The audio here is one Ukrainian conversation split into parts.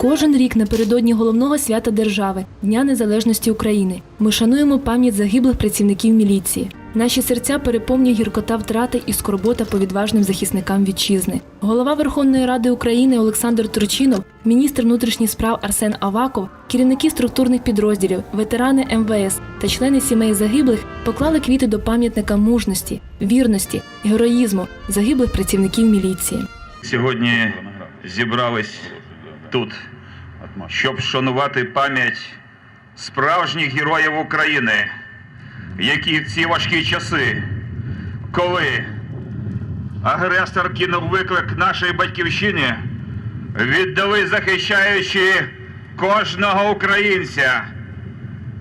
Кожен рік напередодні головного свята держави Дня Незалежності України ми шануємо пам'ять загиблих працівників міліції. Наші серця переповнює гіркота втрати і скорбота по відважним захисникам вітчизни. Голова Верховної Ради України Олександр Турчинов, міністр внутрішніх справ Арсен Аваков, керівники структурних підрозділів, ветерани МВС та члени сімей загиблих поклали квіти до пам'ятника мужності, вірності, героїзму загиблих працівників міліції. Сьогодні зібрались тут, щоб вшанувати пам'ять справжніх героїв України, які в ці важкі часи, коли агресор кинув виклик нашій батьківщині, віддали захищаючи кожного українця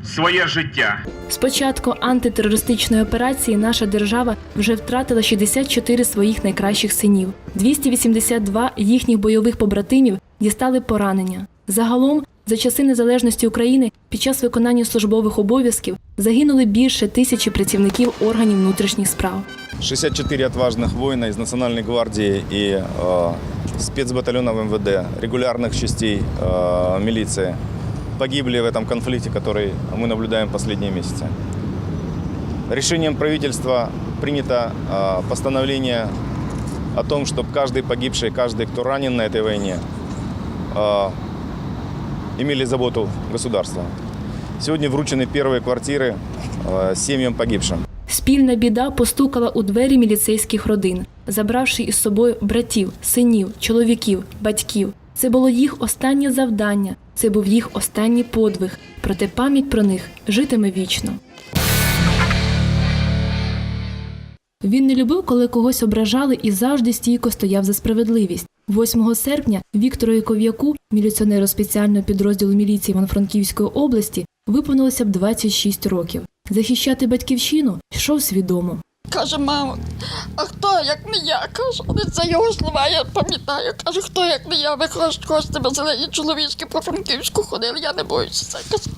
своє життя. З початку антитерористичної операції наша держава вже втратила 64 своїх найкращих синів. 282 їхніх бойових побратимів дістали поранення. Загалом, за часи незалежності України під час виконання службових обов'язків загинули більше тисячі працівників органів внутрішніх справ. 64 отважных воина из Национальной гвардии и э, спецбатальонов МВД, регулярных частей э, милиции погибли в этом конфликте, который мы наблюдаем последние месяцы. Решением правительства принято э, постановление о том, чтобы каждый погибший, каждый, кто ранен на этой войне, э, имели заботу государства. Сегодня вручены первые квартиры э, семьям погибшим. Спільна біда постукала у двері міліцейських родин, забравши із собою братів, синів, чоловіків, батьків. Це було їх останнє завдання, це був їх останній подвиг. Проте пам'ять про них житиме вічно. Він не любив, коли когось ображали і завжди стійко стояв за справедливість. 8 серпня Віктору Яков'яку, міліціонеру спеціального підрозділу міліції Івано-Франківської області, виповнилося б 26 років. Захищати батьківщину йшов свідомо. Каже, мамо, а хто як не я? Каже, але це його слова, я пам'ятаю. Каже, хто як не я, ви хочете зелені чоловічки по Франківську ходили, я не боюся це. Каже,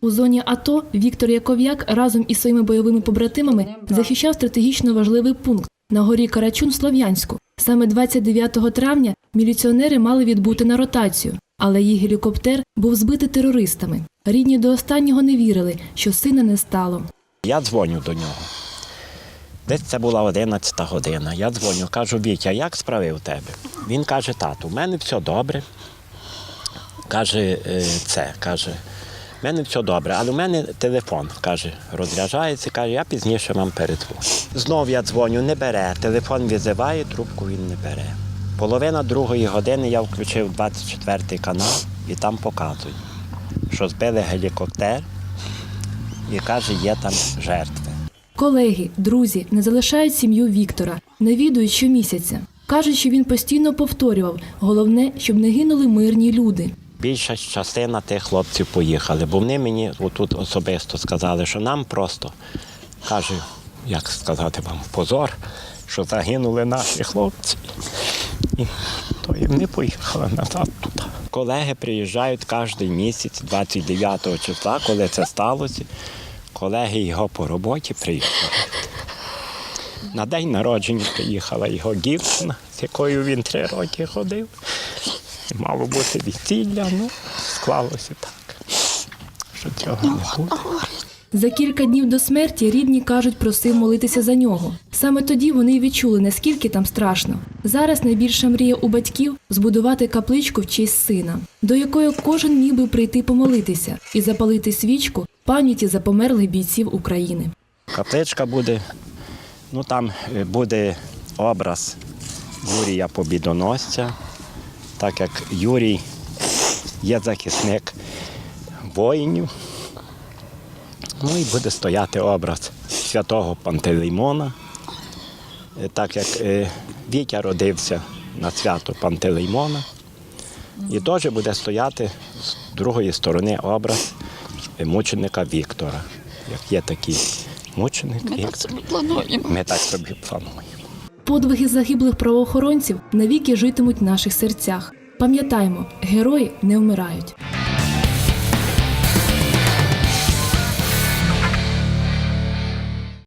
У зоні АТО Віктор Яков'як разом із своїми бойовими побратимами захищав стратегічно важливий пункт на горі Карачун в Слов'янську. Саме 29 травня міліціонери мали відбути на ротацію, але їх гелікоптер був збитий терористами. Рідні до останнього не вірили, що сина не стало. Я дзвоню до нього. Десь це була 11 година. Я дзвоню, кажу, Вітя, як справи у тебе? Він каже, тату, у мене все добре. Каже, «Е, це, каже, в мене все добре, але у мене телефон, каже, розряджається, каже, я пізніше вам передзвоню. Знов я дзвоню, не бере. Телефон визиває, трубку він не бере. Половина другої години я включив 24 канал і там показують, що збили гелікоптер і каже, є там жертви. Колеги, друзі не залишають сім'ю Віктора, навідують щомісяця. Кажуть, що він постійно повторював головне, щоб не гинули мирні люди. Більша частина тих хлопців поїхали, бо вони мені отут особисто сказали, що нам просто каже, як сказати вам, позор, що загинули наші хлопці. І то і вони поїхали назад туди. Колеги приїжджають кожен місяць, 29 числа, коли це сталося. Колеги його по роботі приїхали. На день народження приїхала його дівчина, з якою він три роки ходив. Мало бути весілля, ну склалося так, що цього не буде. За кілька днів до смерті рідні кажуть, просив молитися за нього. Саме тоді вони й відчули, наскільки там страшно. Зараз найбільша мрія у батьків збудувати капличку в честь сина, до якої кожен міг би прийти помолитися і запалити свічку пам'яті за померлих бійців України. Капличка буде, ну там е, буде образ Юрія Побідоносця, так як Юрій є захисник воїнів. Ну і буде стояти образ святого Пантелеймона, Е, так як е, Вітя родився на свято Пантелеймона. І теж буде стояти з другої сторони образ е, мученика Віктора. Як є такий мученик ми так собі плануємо. Ми так собі плануємо. Подвиги загиблих правоохоронців навіки житимуть в наших серцях. Пам'ятаймо, герої не вмирають.